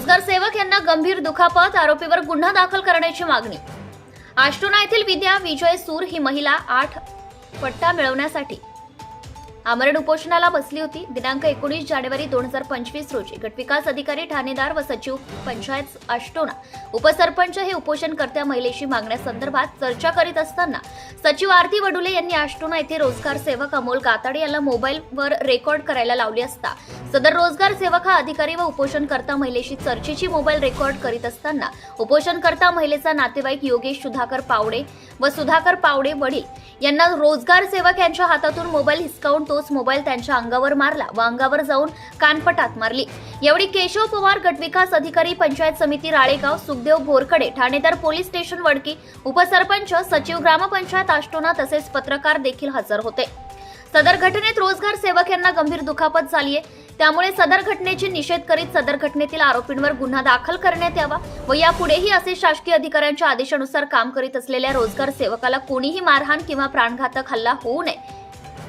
रोजगार सेवक यांना गंभीर दुखापत आरोपीवर गुन्हा दाखल करण्याची मागणी. आष्टोना येथील विद्या विजय सूर ही महिला आठ पट्टा मिळवण्यासाठी आमरण उपोषणाला बसली होती. दिनांक एकोणीस जानेवारी दोन हजार पंचवीस रोजी गटविकास अधिकारी ठाणेदार व सचिव पंचायत आष्टोना उपसरपंच हे उपोषणकर्त्या महिलेशी मागण्यासंदर्भात चर्चा करीत असताना सचिव आरती वडुले यांनी आष्टोना येथे रोजगार सेवक अमोल काताडे यांना मोबाईलवर रेकॉर्ड करायला लावली असता सदर रोजगार सेवक हा अधिकारी व उपोषणकर्ता महिलेशी चर्चेची मोबाईल रेकॉर्ड करीत असताना उपोषणकर्ता महिलेचा नातेवाईक योगेश सुधाकर पावडे व सुधाकर पावडे वडील यांना रोजगार सेवक यांच्या हातातून मोबाईल हिसकावून तोच मोबाईल त्यांच्या अंगावर मारला व अंगावर जाऊन कानपटात मारली. यावेळी केशव पवार गटविकास अधिकारी पंचायत समिती राळेगाव सुखदेव बोरकडे ठाणेदार पोलीस स्टेशन वडकी उपसरपंच सचिव ग्रामपंचायत आष्टोना तसेच पत्रकार देखील हजर होते. सदर घटनेत रोजगार सेवक यांना गंभीर दुखापत झाली आहे त्यामुळे सदर घटनेची निषेध करीत सदर घटनेतील आरोपींवर गुन्हा दाखल करण्यात यावा व यापुढेही असे शासकीय अधिकाऱ्यांच्या आदेशानुसार काम करीत असलेल्या रोजगार सेवकाला कोणीही मारहाण किंवा प्राणघातक हल्ला होऊ नये.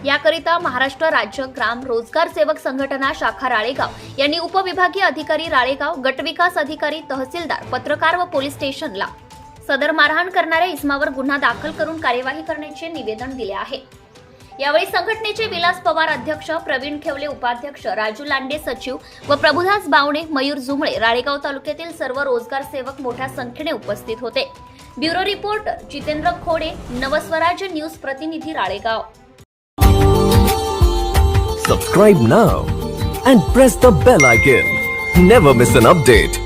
याकरिता महाराष्ट्र राज्य ग्राम रोजगार सेवक संघटना शाखा राळेगाव यांनी उपविभागीय अधिकारी राळेगाव गटविकास अधिकारी तहसीलदार पत्रकार व पोलीस स्टेशनला सदर मारहाण करणाऱ्या इसमावर गुन्हा दाखल करून कार्यवाही करण्याचे निवेदन दिले आहे. यावेळी संघटनेचे विलास पवार अध्यक्ष प्रवीण खेवले उपाध्यक्ष राजू लांडे सचिव व प्रभुदास बावणे मयूर जुमळे राळेगाव तालुक्यातील सर्व रोजगार सेवक मोठ्या संख्येने उपस्थित होते. Bureau reporter Jitendra Khode Navswarajya news प्रतिनिधी Ralegaon. Subscribe now and press the bell icon never miss an update